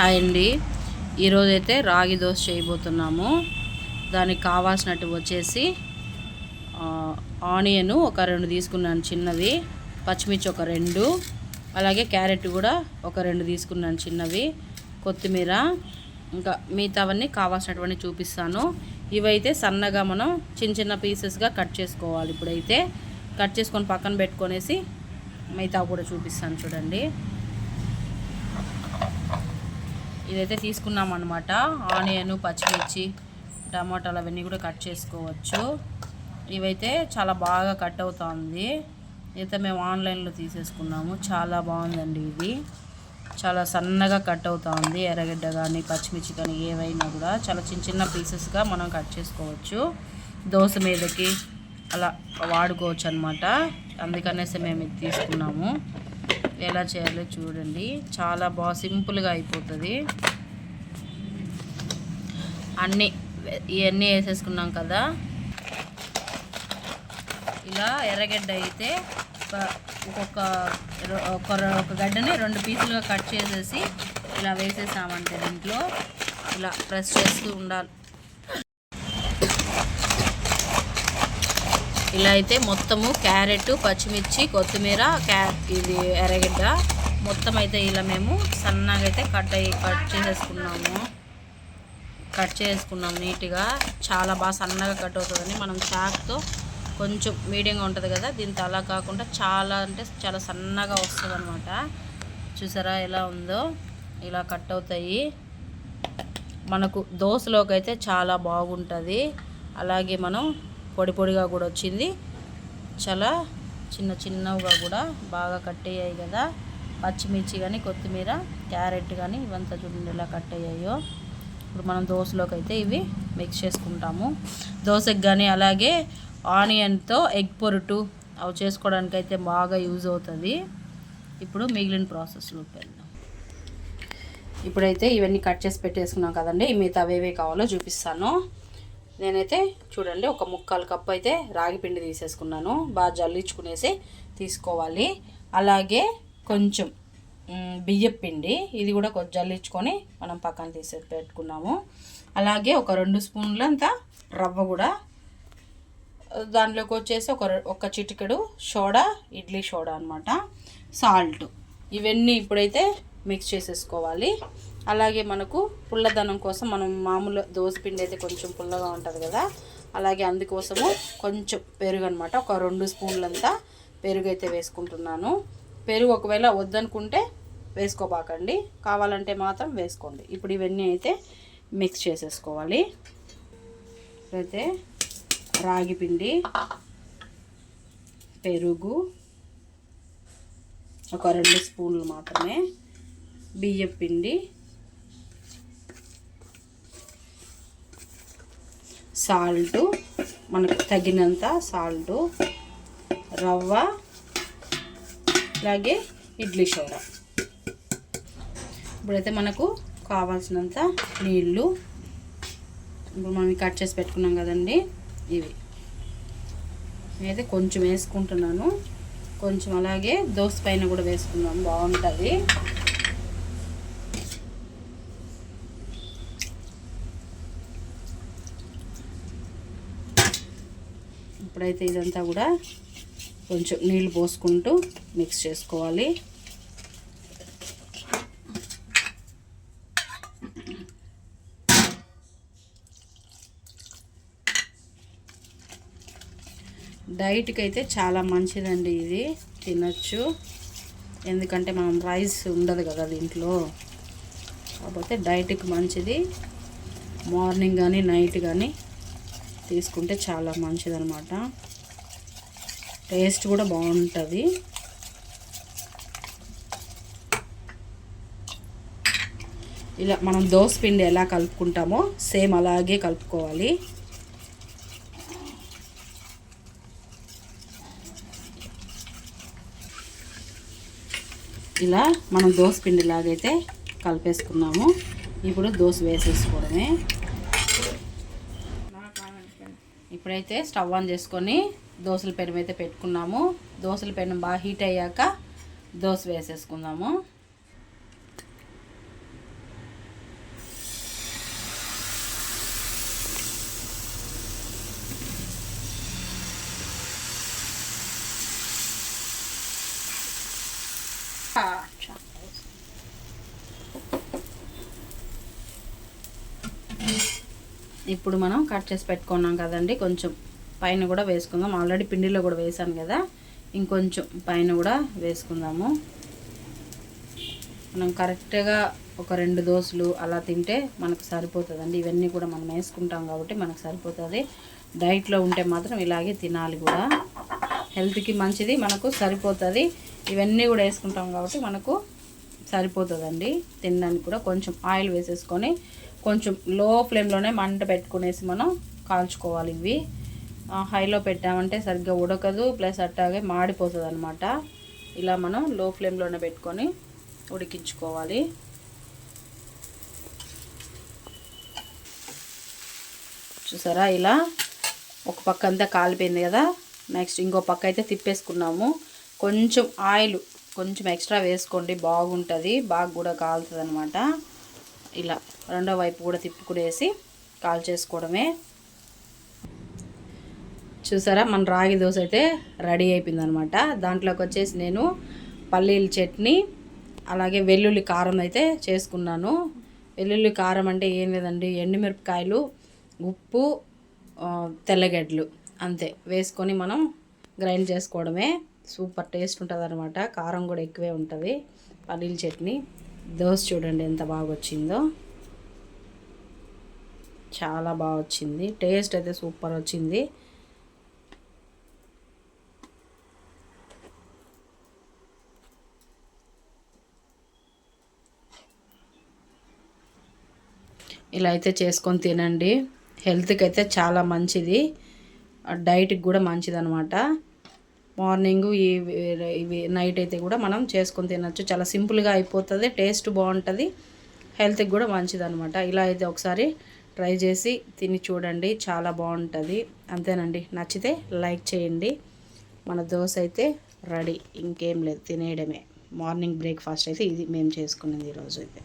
Hi అండి. ఈరోజైతే రాగి దోశ చేయబోతున్నాము. దానికి కావాల్సినట్టు వచ్చేసి ఆనియను ఆనియన్ ఒక రెండు తీసుకున్నాను చిన్నవి పచ్చిమిర్చి ఒక రెండు అలాగే క్యారెట్ కూడా ఒక రెండు తీసుకున్నాను చిన్నవి కొత్తిమీర ఇంకా మిగతావన్నీ కావాల్సినటువంటి చూపిస్తాను. ఇవైతే సన్నగా మనం చిన్న చిన్న పీసెస్గా కట్ చేసుకోవాలి. ఇప్పుడైతే కట్ చేసుకొని పక్కన పెట్టుకొనేసి మిగతా కూడా చూపిస్తాను చూడండి. ఇదైతే తీసుకున్నాం అనమాట ఆనియన్ పచ్చిమిర్చి టమాటాలు అవన్నీ కూడా కట్ చేసుకోవచ్చు. ఇవైతే చాలా బాగా కట్ అవుతుంది. ఇదైతే మేము ఆన్లైన్లో తీసేసుకున్నాము. చాలా బాగుందండి ఇది. చాలా సన్నగా కట్ అవుతుంది. ఎర్రగడ్డ కానీ పచ్చిమిర్చి కానీ ఏవైనా కూడా చాలా చిన్న చిన్న పీసెస్గా మనం కట్ చేసుకోవచ్చు. దోశ మీదకి అలా వాడుకోవచ్చు అనమాట అందుకనేసి మేము ఇది తీసుకున్నాము. ఎలా చేయాలో చూడండి. చాలా బాగా సింపుల్గా అయిపోతుంది. అన్నీ ఇవన్నీ వేసేసుకున్నాం కదా. ఇలా ఎర్రగడ్డ అయితే ఒక్కొక్క ఒక ఒక గడ్డని రెండు పీసులుగా కట్ చేసేసి ఇలా వేసేసామంటే దీంట్లో ఇలా ప్రెస్ చేస్తూ ఉండాలి. ఇలా అయితే మొత్తము క్యారెట్ పచ్చిమిర్చి కొత్తిమీర క్యా ఇది ఎర్రగడ్డ. మొత్తం అయితే ఇలా మేము సన్నగా అయితే కట్ అయ్యి కట్ చేసేసుకున్నాము. కట్ చేసుకున్నాం నీట్గా. చాలా బాగా సన్నగా కట్ అవుతుందని మనం చాక్తో కొంచెం మీడియంగా ఉంటుంది కదా దీంతో అలా కాకుండా చాలా అంటే చాలా సన్నగా వస్తుంది అనమాట చూసారా ఎలా ఉందో? ఇలా కట్ అవుతాయి. మనకు దోశలోకి అయితే చాలా బాగుంటుంది. అలాగే మనం పొడి పొడిగా కూడా వచ్చింది. చాలా చిన్న చిన్నవిగా కూడా బాగా కట్ అయ్యాయి కదా. పచ్చిమిర్చి కానీ కొత్తిమీర క్యారెట్ కానీ ఇవంతా చూడండి ఎలా కట్ అయ్యాయో. ఇప్పుడు మనం దోశలోకి అయితే ఇవి మిక్స్ చేసుకుంటాము. దోశకు కానీ అలాగే ఆనియన్తో ఎగ్ పొరుటు అవి చేసుకోవడానికి అయితే బాగా యూజ్ అవుతుంది. ఇప్పుడు మిగిలిన ప్రాసెస్లోకి వెళ్దాం. ఇప్పుడైతే ఇవన్నీ కట్ చేసి పెట్టేసుకున్నాం కదండి. మిగతా అవేవే కావాలో చూపిస్తాను. నేనైతే చూడండి ఒక ముక్కాలు కప్పు అయితే రాగి పిండి తీసేసుకున్నాను. బాగా జల్లించుకునేసి తీసుకోవాలి. అలాగే కొంచెం బియ్యం పిండి ఇది కూడా కొంచెం జల్లించుకొని మనం పక్కన తీసే పెట్టుకున్నాము. అలాగే ఒక రెండు స్పూన్లంత రవ్వ కూడా దాంట్లోకి వచ్చేసి ఒక ఒక చిటికెడు సోడా ఇడ్లీ సోడా అనమాట సాల్ట్. ఇవన్నీ ఇప్పుడైతే మిక్స్ చేసేసుకోవాలి. అలాగే మనకు పుల్లదనం కోసం మనం మామూలు పిండి అయితే కొంచెం పుల్లగా ఉంటుంది కదా. అలాగే అందుకోసము కొంచెం పెరుగు అనమాట ఒక రెండు స్పూన్లంతా పెరుగు అయితే వేసుకుంటున్నాను. పెరుగు ఒకవేళ వద్దనుకుంటే వేసుకోబాకండి. కావాలంటే మాత్రం వేసుకోండి. ఇప్పుడు ఇవన్నీ అయితే మిక్స్ చేసేసుకోవాలి. అయితే రాగి పిండి పెరుగు ఒక రెండు స్పూన్లు మాత్రమే బియ్యం పిండి సాల్ట్ మనకు తగినంత సాల్ట్ రవ్వ అలాగే ఇడ్లీ షోర ఇప్పుడైతే మనకు కావాల్సినంత నీళ్ళు ఇప్పుడు మనం కట్ చేసి పెట్టుకున్నాం కదండి ఇవి. నేనైతే కొంచెం వేసుకుంటున్నాను. కొంచెం అలాగే దోశ పైన కూడా వేసుకుందాం బాగుంటుంది. ఇప్పుడైతే ఇదంతా కూడా కొంచెం నీళ్ళు పోసుకుంటూ మిక్స్ చేసుకోవాలి. డైట్కి అయితే చాలా మంచిదండి ఇది. తినచ్చు. ఎందుకంటే మనం రైస్ ఉండదు కదా దీంట్లో. కాకపోతే డైట్కి మంచిది. మార్నింగ్ కానీ నైట్ కానీ తీసుకుంటే చాలా మంచిదన్నమాట. టేస్ట్ కూడా బాగుంటుంది. ఇలా మనం దోశ పిండి ఎలా కలుపుకుంటామో సేమ్ అలాగే కలుపుకోవాలి. ఇలా మనం దోశ పిండి లాగైతే కలిపేసుకున్నాము. ఇప్పుడు దోశ వేసేసుకోవడమే. ఇప్పుడైతే స్టవ్ ఆన్ చేసుకొని దోశల పెనం అయితే పెట్టుకున్నాము. దోశల పెనం బాగా హీట్ అయ్యాక దోశ వేసేసుకుందాము. ఇప్పుడు మనం కట్ చేసి పెట్టుకున్నాం కదండి కొంచెం పైన కూడా వేసుకుందాం. ఆల్రెడీ పిండిలో కూడా వేసాను కదా ఇంకొంచెం పైన కూడా వేసుకుందాము. మనం కరెక్ట్గా ఒక రెండు దోశలు అలా తింటే మనకు సరిపోతుందండి. ఇవన్నీ కూడా మనం వేసుకుంటాం కాబట్టి మనకు సరిపోతుంది. డైట్లో ఉంటే మాత్రం ఇలాగే తినాలి కూడా. హెల్త్కి మంచిది మనకు సరిపోతుంది. ఇవన్నీ కూడా వేసుకుంటాం కాబట్టి మనకు సరిపోతుందండి. తినడానికి కూడా కొంచెం ఆయిల్ వేసేసుకొని కొంచెం లో ఫ్లేమ్లోనే మంట పెట్టుకునేసి మనం కాల్చుకోవాలి ఇవి. హైలో పెట్టామంటే సరిగ్గా ఉడకదు ప్లస్ అట్టాగే మాడిపోతుంది అనమాట ఇలా మనం లో ఫ్లేమ్లోనే పెట్టుకొని ఉడికించుకోవాలి. చూసారా? ఇలా ఒక పక్క అంతా కాలిపోయింది కదా? నెక్స్ట్ ఇంకో పక్క అయితే తిప్పేసుకున్నాము. కొంచెం ఆయిల్ కొంచెం ఎక్స్ట్రా వేసుకోండి బాగుంటుంది. బాగా కూడా కాలుతుంది అనమాట ఇలా రెండో వైపు కూడా తిప్పుకునేసి కాల్ చేసుకోవడమే. చూసారా? మన రాగి దోశ అయితే రెడీ అయిపోయింది అనమాట దాంట్లోకి వచ్చేసి నేను పల్లీల చట్నీ అలాగే వెల్లుల్లి కారం అయితే చేసుకున్నాను. వెల్లుల్లి కారం అంటే ఏం లేదండి ఎండుమిరపకాయలు ఉప్పు తెల్లగడ్డలు అంతే. వేసుకొని మనం గ్రైండ్ చేసుకోవడమే. సూపర్ టేస్ట్ ఉంటుంది అనమాట కారం కూడా ఎక్కువే ఉంటుంది. పల్లీల చట్నీ. దోశ చూడండి ఎంత బాగా వచ్చిందో చాలా బాగా వచ్చింది టేస్ట్ అయితే సూపర్ వచ్చింది. ఇలా అయితే చేసుకొని తినండి. హెల్త్కి అయితే చాలా మంచిది. డైట్కి కూడా మంచిది అనమాట మార్నింగ్ ఈ ఇవి నైట్ అయితే కూడా మనం చేసుకొని తినచ్చు. చాలా సింపుల్గా అయిపోతుంది టేస్ట్ బాగుంటుంది హెల్త్కి కూడా మంచిది అనమాట ఇలా అయితే ఒకసారి ట్రై చేసి తిని చూడండి చాలా బాగుంటుంది. అంతేనండి నచ్చితే లైక్ చేయండి. మన దోశ అయితే రెడీ ఇంకేం లేదు తినేయడమే. మార్నింగ్ బ్రేక్ఫాస్ట్ అయితే ఇది మేము చేసుకున్నది ఈరోజు అయితే.